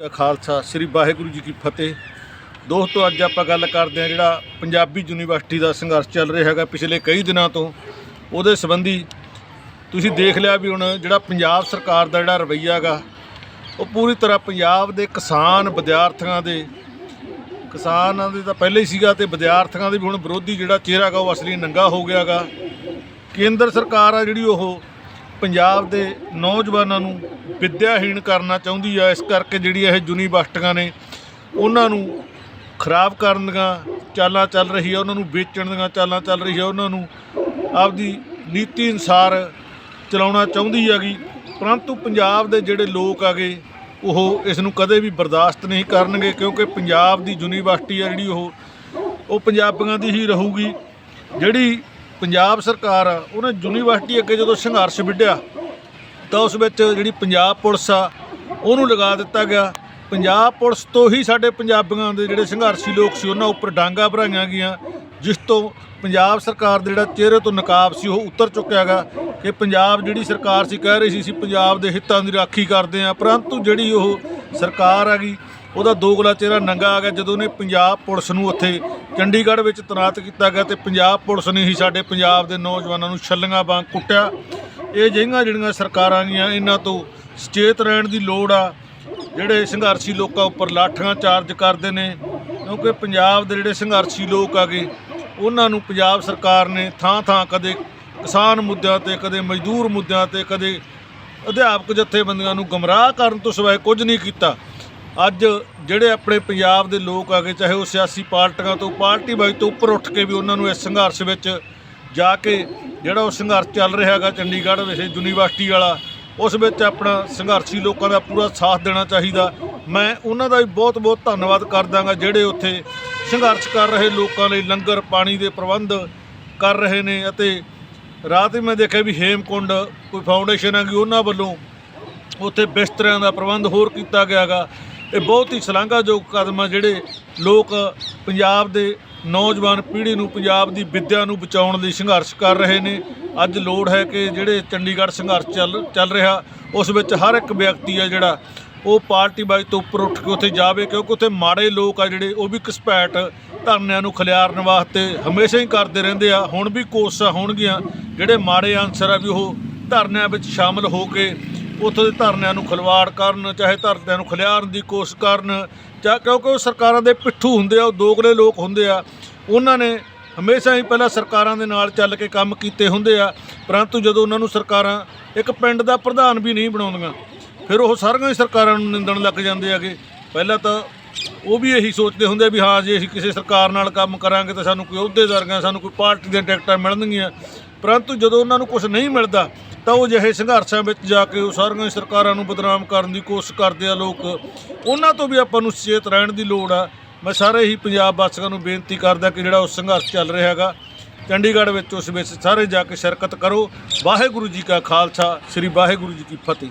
ਕਾ ਖਾਲਸਾ, ਸ੍ਰੀ ਵਾਹਿਗੁਰੂ ਜੀ ਕੀ ਫਤਿਹ। ਦੋਸਤੋ, ਅੱਜ ਆਪਾਂ ਗੱਲ ਕਰਦੇ ਹਾਂ ਜਿਹੜਾ ਪੰਜਾਬੀ ਯੂਨੀਵਰਸਿਟੀ ਦਾ ਸੰਘਰਸ਼ ਚੱਲ ਰਿਹਾ ਹੈਗਾ ਪਿਛਲੇ ਕਈ ਦਿਨਾਂ ਤੋਂ। ਉਹਦੇ ਸੰਬੰਧੀ ਤੁਸੀਂ ਦੇਖ ਲਿਆ ਵੀ ਹੁਣ ਜਿਹੜਾ ਪੰਜਾਬ ਸਰਕਾਰ ਦਾ ਜਿਹੜਾ ਰਵੱਈਆ ਹੈਗਾ, ਉਹ ਪੂਰੀ ਤਰ੍ਹਾਂ ਪੰਜਾਬ ਦੇ ਕਿਸਾਨ ਵਿਦਿਆਰਥੀਆਂ ਦੇ, ਕਿਸਾਨਾਂ ਦੇ ਤਾਂ ਪਹਿਲੇ ਹੀ ਸੀਗਾ ਤੇ ਵਿਦਿਆਰਥੀਆਂ ਦੇ ਵੀ ਹੁਣ ਵਿਰੋਧੀ ਜਿਹੜਾ ਚਿਹਰਾ ਹੈਗਾ ਉਹ ਅਸਲੀ ਨੰਗਾ ਹੋ ਗਿਆ ਹੈਗਾ। ਕੇਂਦਰ ਸਰਕਾਰ ਆ ਜਿਹੜੀ ਉਹ ਪੰਜਾਬ ਦੇ ਨੌਜਵਾਨਾਂ ਨੂੰ ਵਿੱਦਿਆਹੀਣ ਕਰਨਾ ਚਾਹੁੰਦੀ ਆ, ਇਸ ਕਰਕੇ ਜਿਹੜੀ ਇਹ ਯੂਨੀਵਰਸਿਟੀਆਂ ਨੇ ਉਹਨਾਂ ਨੂੰ ਖਰਾਬ ਕਰਨ ਦੀਆਂ ਚਾਲਾਂ ਚੱਲ ਰਹੀ ਆ, ਉਹਨਾਂ ਨੂੰ ਵੇਚਣ ਦੀਆਂ ਚਾਲਾਂ ਚੱਲ ਰਹੀ ਆ, ਉਹਨਾਂ ਨੂੰ ਆਪਦੀ ਨੀਤੀ ਅਨੁਸਾਰ ਚਲਾਉਣਾ ਚਾਹੁੰਦੀ ਹੈਗੀ। ਪਰੰਤੂ ਪੰਜਾਬ ਦੇ ਜਿਹੜੇ ਲੋਕ ਆਗੇ ਉਹ ਇਸ ਨੂੰ ਕਦੇ ਵੀ ਬਰਦਾਸ਼ਤ ਨਹੀਂ ਕਰਨਗੇ, ਕਿਉਂਕਿ ਪੰਜਾਬ ਦੀ ਯੂਨੀਵਰਸਿਟੀ ਆ ਜਿਹੜੀ ਉਹ ਉਹ ਪੰਜਾਬੀਆਂ ਦੀ ਹੀ ਰਹੂਗੀ। ਜਿਹੜੀ ਪੰਜਾਬ ਸਰਕਾਰ ਆ, ਉਹਨੇ ਯੂਨੀਵਰਸਿਟੀ ਅੱਗੇ ਜਦੋਂ ਸੰਘਰਸ਼ ਵਿੱਢਿਆ, ਤਾਂ ਉਸ ਵਿੱਚ ਜਿਹੜੀ ਪੰਜਾਬ ਪੁਲਿਸ ਆ, ਉਹਨੂੰ ਲਗਾ ਦਿੱਤਾ ਗਿਆ। ਪੰਜਾਬ ਪੁਲਿਸ ਤੋਂ ਹੀ ਸਾਡੇ ਪੰਜਾਬੀਆਂ ਦੇ ਜਿਹੜੇ ਸੰਘਰਸ਼ੀ ਲੋਕ ਸੀ, ਉਹਨਾਂ ਉੱਪਰ ਡਾਂਗਾ ਭਰਾਈਆਂ ਗਈਆਂ, ਜਿਸ ਤੋਂ ਪੰਜਾਬ ਸਰਕਾਰ ਦੇ ਜਿਹੜਾ ਚਿਹਰੇ ਤੋਂ ਨਕਾਬ ਸੀ, ਉਹ ਉਤਰ ਚੁੱਕਿਆ ਗਾ ਕਿ ਪੰਜਾਬ ਜਿਹੜੀ ਸਰਕਾਰ ਸੀ, ਕਹਿ ਰਹੀ ਸੀ, ਅਸੀਂ ਪੰਜਾਬ ਦੇ ਹਿੱਤਾਂ ਦੀ ਰਾਖੀ ਕਰਦੇ ਆ ਪਰੰਤੂ ਜਿਹੜੀ ਉਹ ਸਰਕਾਰ ਆ ਗਈ, ਉਹਦਾ ਦੋਗਲਾ ਚਿਹਰਾ ਨੰਗਾ ਆ ਗਿਆ। ਜਦੋਂ ਨੇ ਪੰਜਾਬ ਪੁਲਿਸ ਨੂੰ ਉੱਥੇ ਚੰਡੀਗੜ੍ਹ ਵਿੱਚ ਤੈਨਾਤ ਕੀਤਾ ਗਿਆ ਤੇ ਪੰਜਾਬ ਪੁਲਿਸ ਨੇ ਹੀ ਸਾਡੇ ਪੰਜਾਬ ਦੇ ਨੌਜਵਾਨਾਂ ਨੂੰ ਛੱਲੀਆਂ ਵਾਂਗ ਕੁੱਟਿਆ। ਇਹ ਜਿਹੀਆਂ ਜਿਹੜੀਆਂ ਸਰਕਾਰਾਂ ਗੀਆਂ ਇਹਨਾਂ ਤੋਂ ਸਚੇਤ ਰਹਿਣ ਦੀ ਲੋੜ ਆ। ਜਿਹੜੇ ਸੰਘਰਸ਼ੀ ਲੋਕਾਂ ਉੱਪਰ ਲਾਠੀਆਂ ਚਾਰਜ ਕਰਦੇ ਨੇ, ਕਿਉਂਕਿ ਪੰਜਾਬ ਦੇ ਜਿਹੜੇ ਸੰਘਰਸ਼ੀ ਲੋਕ ਆਗੇ, ਉਹਨਾਂ ਨੂੰ ਪੰਜਾਬ ਸਰਕਾਰ ਨੇ ਥਾਂ ਥਾਂ ਕਦੇ ਕਿਸਾਨ ਮੁੱਦਿਆਂ ਤੇ, ਕਦੇ ਮਜ਼ਦੂਰ ਮੁੱਦਿਆਂ ਤੇ, ਕਦੇ ਅਧਿਆਪਕ ਜਥੇਬੰਦੀਆਂ ਨੂੰ ਗਮਰਾਹ ਕਰਨ ਤੋਂ ਸਿਵਾਏ ਕੁਝ ਨਹੀਂ ਕੀਤਾ। ਅੱਜ ਜਿਹੜੇ ਆਪਣੇ ਪੰਜਾਬ ਦੇ ਲੋਕ ਆਗੇ ਚਾਹੇ ਉਹ ਸਿਆਸੀ ਪਾਰਟੀਆਂ ਤੋਂ, ਪਾਰਟੀ ਵਾਈਜ਼ ਤੋਂ ਉੱਪਰ ਉੱਠ ਕੇ ਵੀ ਉਹਨਾਂ ਨੂੰ ਇਸ ਸੰਘਰਸ਼ ਵਿੱਚ ਜਾ ਕੇ ਜਿਹੜਾ ਉਹ ਸੰਘਰਸ਼ ਚੱਲ ਰਿਹਾ ਹੈਗਾ ਚੰਡੀਗੜ੍ਹ ਵਿਖੇ ਯੂਨੀਵਰਸਿਟੀ ਵਾਲਾ, ਉਸ ਵਿੱਚ ਆਪਣਾ ਸੰਘਰਸ਼ੀ ਲੋਕਾਂ ਦਾ ਪੂਰਾ ਸਾਥ ਦੇਣਾ ਚਾਹੀਦਾ। ਮੈਂ ਉਹਨਾਂ ਦਾ ਵੀ ਬਹੁਤ ਬਹੁਤ ਧੰਨਵਾਦ ਕਰਦਾਗਾ ਜਿਹੜੇ ਉੱਥੇ ਸੰਘਰਸ਼ ਕਰ ਰਹੇ ਲੋਕਾਂ ਲਈ ਲੰਗਰ, ਪਾਣੀ ਦੇ ਪ੍ਰਬੰਧ ਕਰ ਰਹੇ ਨੇ ਅਤੇ ਰਾਤ ਹੀ ਮੈਂ ਦੇਖਿਆ ਵੀ ਹੇਮਕੁੰਡ ਕੋਈ ਫਾਊਂਡੇਸ਼ਨ ਹੈਗੀ, ਉਹਨਾਂ ਵੱਲੋਂ ਉੱਥੇ ਬਿਸਤਰਿਆਂ ਦਾ ਪ੍ਰਬੰਧ ਹੋਰ ਕੀਤਾ ਗਿਆਗਾ। ਇਹ ਬਹੁਤ ਹੀ ਸ਼ਲਾਘਾਯੋਗ ਕਦਮ ਆ ਜਿਹੜੇ ਲੋਕ ਪੰਜਾਬ ਦੇ ਨੌਜਵਾਨ ਪੀੜ੍ਹੀ ਨੂੰ, ਪੰਜਾਬ ਦੀ ਵਿੱਦਿਆ ਨੂੰ ਬਚਾਉਣ ਲਈ ਸੰਘਰਸ਼ ਕਰ ਰਹੇ ਨੇ। ਅੱਜ ਲੋੜ ਹੈ ਕਿ ਜਿਹੜੇ ਚੰਡੀਗੜ੍ਹ ਸੰਘਰਸ਼ ਚੱਲ ਚੱਲ ਰਿਹਾ, ਉਸ ਵਿੱਚ ਹਰ ਇੱਕ ਵਿਅਕਤੀ ਆ ਜਿਹੜਾ ਉਹ ਪਾਰਟੀ ਬਾਈ ਤੋਂ ਉੱਪਰ ਉੱਠ ਕੇ ਉੱਥੇ ਜਾਵੇ, ਕਿਉਂਕਿ ਉੱਥੇ ਮਾੜੇ ਲੋਕ ਆ ਜਿਹੜੇ, ਉਹ ਵੀ ਘਸਪੈਠ ਧਰਨਿਆਂ ਨੂੰ ਖਿਲਾਰਨ ਵਾਸਤੇ ਹਮੇਸ਼ਾ ਹੀ ਕਰਦੇ ਰਹਿੰਦੇ ਆ। ਹੁਣ ਵੀ ਕੋਸ਼ਿਸ਼ਾਂ ਹੋਣਗੀਆਂ, ਜਿਹੜੇ ਮਾੜੇ ਅਨਸਰ ਆ ਵੀ ਉਹ ਧਰਨਿਆਂ ਵਿੱਚ ਸ਼ਾਮਲ ਹੋ ਕੇ ਉੱਥੋਂ ਦੇ ਧਰਨਿਆਂ ਨੂੰ ਖਿਲਵਾੜ ਕਰਨ, ਚਾਹੇ ਧਰਨਿਆਂ ਨੂੰ ਖਿਲਾਰਨ ਦੀ ਕੋਸ਼ਿਸ਼ ਕਰਨ ਚਾਹ ਕਿਉਂਕਿ ਉਹ ਸਰਕਾਰਾਂ ਦੇ ਪਿੱਠੂ ਹੁੰਦੇ ਆ, ਉਹ ਦੋਗਲੇ ਲੋਕ ਹੁੰਦੇ ਆ, ਉਹਨਾਂ ਨੇ ਹਮੇਸ਼ਾ ਹੀ ਪਹਿਲਾਂ ਸਰਕਾਰਾਂ ਦੇ ਨਾਲ ਚੱਲ ਕੇ ਕੰਮ ਕੀਤੇ ਹੁੰਦੇ ਆ, ਪਰੰਤੂ ਜਦੋਂ ਉਹਨਾਂ ਨੂੰ ਸਰਕਾਰਾਂ ਇੱਕ ਪਿੰਡ ਦਾ ਪ੍ਰਧਾਨ ਵੀ ਨਹੀਂ ਬਣਾਉਂਦੀਆਂ ਫਿਰ ਉਹ ਸਾਰੀਆਂ ਹੀ ਸਰਕਾਰਾਂ ਨੂੰ ਨਿੰਦਣ ਲੱਗ ਜਾਂਦੇ ਹੈਗੇ। ਪਹਿਲਾਂ ਤਾਂ ਉਹ ਵੀ ਇਹੀ ਸੋਚਦੇ ਹੁੰਦੇ ਵੀ ਹਾਂ, ਜੇ ਅਸੀਂ ਕਿਸੇ ਸਰਕਾਰ ਨਾਲ ਕੰਮ ਕਰਾਂਗੇ ਤਾਂ ਸਾਨੂੰ ਕੋਈ ਅਹੁਦੇਦਾਰੀਆਂ ਸਾਨੂੰ ਕੋਈ ਪਾਰਟੀ ਦੀਆਂ ਟਿਕਟਾਂ ਮਿਲਣਗੀਆਂ। ਪਰੰਤੂ ਜਦੋਂ ਉਹਨਾਂ ਨੂੰ ਕੁਝ ਨਹੀਂ ਮਿਲਦਾ, ਤਾਂ ਉਹ ਜਿਹੇ ਸੰਘਰਸ਼ਾਂ ਵਿੱਚ ਜਾ ਕੇ ਉਹ ਸਾਰੀਆਂ ਹੀ ਸਰਕਾਰਾਂ ਨੂੰ ਬਦਨਾਮ ਕਰਨ ਦੀ ਕੋਸ਼ਿਸ਼ ਕਰਦੇ ਆ ਲੋਕ। ਉਹਨਾਂ ਤੋਂ ਵੀ ਆਪਾਂ ਨੂੰ ਸੁਚੇਤ ਰਹਿਣ ਦੀ ਲੋੜ ਆ। ਮੈਂ ਸਾਰੇ ਹੀ ਪੰਜਾਬ ਵਾਸੀਆਂ ਨੂੰ ਬੇਨਤੀ ਕਰਦਾ ਕਿ ਜਿਹੜਾ ਉਹ ਸੰਘਰਸ਼ ਚੱਲ ਰਿਹਾ ਹੈਗਾ, ਚੰਡੀਗੜ੍ਹ ਵਿੱਚ ਉਸ ਵਿੱਚ ਸਾਰੇ ਜਾ ਕੇ ਸ਼ਿਰਕਤ ਕਰੋ। ਵਾਹਿਗੁਰੂ ਜੀ ਕਾ ਖਾਲਸਾ, ਸ੍ਰੀ ਵਾਹਿਗੁਰੂ ਜੀ ਕੀ ਫਤਿਹ।